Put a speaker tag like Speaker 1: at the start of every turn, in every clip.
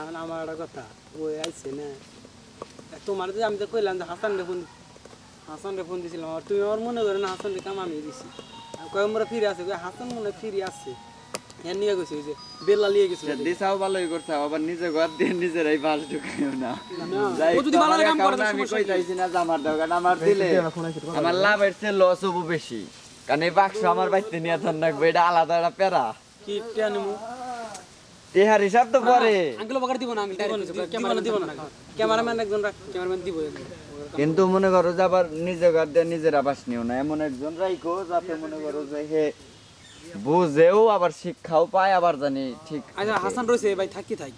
Speaker 1: এখন আমার একটা কথা ওই আইছে না। তোমার যে আমি তো কইলাম যে হাসান রে ফোন হাসান রে ফোন দিছিলাম আর তুমি আমার মনে করে না হাসান রে কাম আমি দিছি। কয়েক মোরা ফিরে আছে হাসান মনে ফিরে আছে হ্যাঁ নিয়ে গেছে ওই যে বেলা লিয়ে গেছিল
Speaker 2: দিশাও ভালোই করছে আবার নিজে ঘর দিয়ে নিজেরাই বাস ঢুকাইও না।
Speaker 3: ও যদি ভালো কাম করে
Speaker 2: আমি কই চাইছি না যে আমার দোকান আমার দিলে আমার লাভের চেয়ে লস হব বেশি। কারণ এই বাক্স আমার বাড়িতে নিয়ে ধর রাখব এটা আলাদা একটা প্যারা।
Speaker 1: কি টিয়া
Speaker 2: তেহার হিসাব তো
Speaker 3: আঙ্কেল বাগার দিব না আমি
Speaker 1: ক্যামেরা দিব না ক্যামেরাম্যান একজন রাখ
Speaker 3: ক্যামেরাম্যান দিব
Speaker 2: কিন্তু মনে করো যে আবার নিজে ঘর দিয়ে নিজের আবাস নিও না। এমন একজন রাইকো যাতে মনে করো যে হে বুঝেও আবার শিক্ষাও পায় আবার জানি ঠিক
Speaker 3: আচ্ছা হাসান রয়েছে ভাই থাকি থাক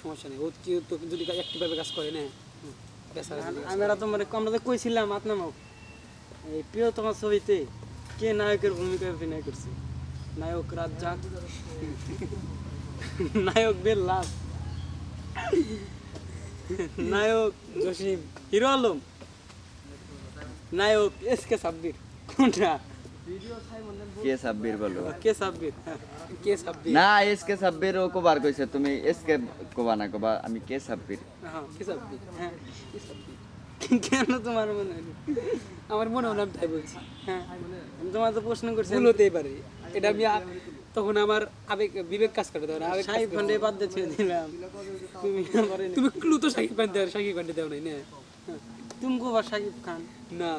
Speaker 3: সমস্যা নেই। ও কি তো যদি একটি ভাবে কাজ করে না। হুম, বেচারা যদি কাজ
Speaker 1: আমি এটা তোমার আমরা তো কইছিলাম আপনার এই প্রিয় তোমার ছবিতে কে নায়কের ভূমিকা অভিনয় করছে? নায়ক রাজ্জাক। নায়ক বেল্লাস নায়ক জসিম। হিরো আলম। নায়ক এস কে সাব্বির। কোনটা?
Speaker 2: কে সাব্বির বলো?
Speaker 1: কে সাব্বির? হ্যাঁ,
Speaker 3: কে সাব্বির?
Speaker 2: না এস কে সাব্বির ও কোবার কইছে। তুমি এস কে কোবা না কোবা আমি কে সাব্বির?
Speaker 1: হ্যাঁ
Speaker 3: কে সাব্বির?
Speaker 1: হ্যাঁ কে সাব্বির? কেন তোমার মনে হলো
Speaker 3: আমার মনে হলো আমি তাই বলছি।
Speaker 1: হ্যাঁ তোমার তো প্রশ্ন করছি।
Speaker 3: ভুল হতেই পারে। এটা আমি তখন আমার আবেগ বিবেক কাজ করে তখন আবেগ করে।
Speaker 1: ফান্ডে বাদ দিয়ে ছেড়ে দিলাম। তুমি
Speaker 3: তুমি ক্লু তো সাকিব খান দেওয়ার সাকিব খান দেও নাই না।
Speaker 1: তুমি গোবা সাকিব খান?
Speaker 3: না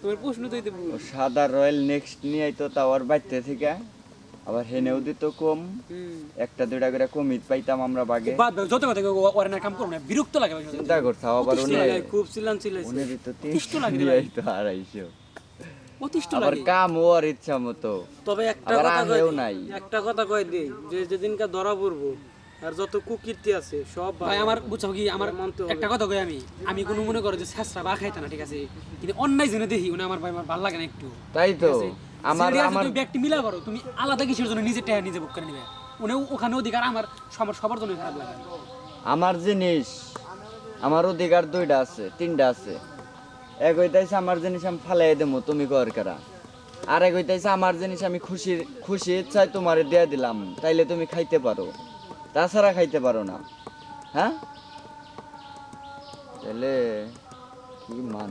Speaker 3: তোমার প্রশ্ন তো হইতে ভুল।
Speaker 2: সাদা রয়্যাল নেক্সট নিয়ে আইতো তাওয়ার বাইতে থেকে। আবার হেনেও দিত কম। একটা দুইটা করে কমিট পাইতাম আমরা বাগে।
Speaker 3: বাদ দাও, যত কথা ওর না কাম করো না বিরক্ত লাগে
Speaker 2: চিন্তা করছাও আবার উনি
Speaker 1: খুব ছিলাম ছিলাইছে
Speaker 2: উনি দিত
Speaker 3: অতিষ্ঠ লাগে রে
Speaker 2: তিনশো
Speaker 3: ভাই।
Speaker 2: আড়াইশো।
Speaker 3: অতিষ্ঠ
Speaker 2: আবার কাম ওর ইচ্ছা মতো।
Speaker 1: তবে একটা
Speaker 2: আবার
Speaker 1: কথা কই
Speaker 2: আমিও নাই।
Speaker 1: একটা কথা কই দিই যে যেদিনকে ধরা পড়ব আর যত কুকীর্তি আছে সব
Speaker 3: ভাই আমার বুঝছ কি আমার
Speaker 1: মানতে হবে।
Speaker 3: একটা কথা কই আমি। আমি কোনো মনে করো যে শেষরা বা খাইতে না ঠিক আছে? কিন্তু অন্যায় জেনে দেখি উনি আমার ভাই আমার ভালো লাগে না একটু।
Speaker 2: তাই তো। আমার আমার
Speaker 3: তুমি ব্যক্তি মিলা করো তুমি আলাদা কিসের জন্য নিজে টেহা নিজে বুক করে নিবে? উনি ওখানে অধিকার আমার সবার সবার জন্য খারাপ লাগে।
Speaker 2: আমার জিনিস আমার অধিকার দুইটা আছে তিনটা আছে। এক হইতাইছে আমার জিনিস আমি ফালাই দেবো তুমি কর কারা। আর এক হইতাইছে আমার জিনিস আমি খুশি খুশি ইচ্ছায় তোমার দিয়ে দিলাম, তাইলে তুমি খাইতে পারো। তাছাড়া খাইতে পারো না। হ্যাঁ? তাহলে কি মান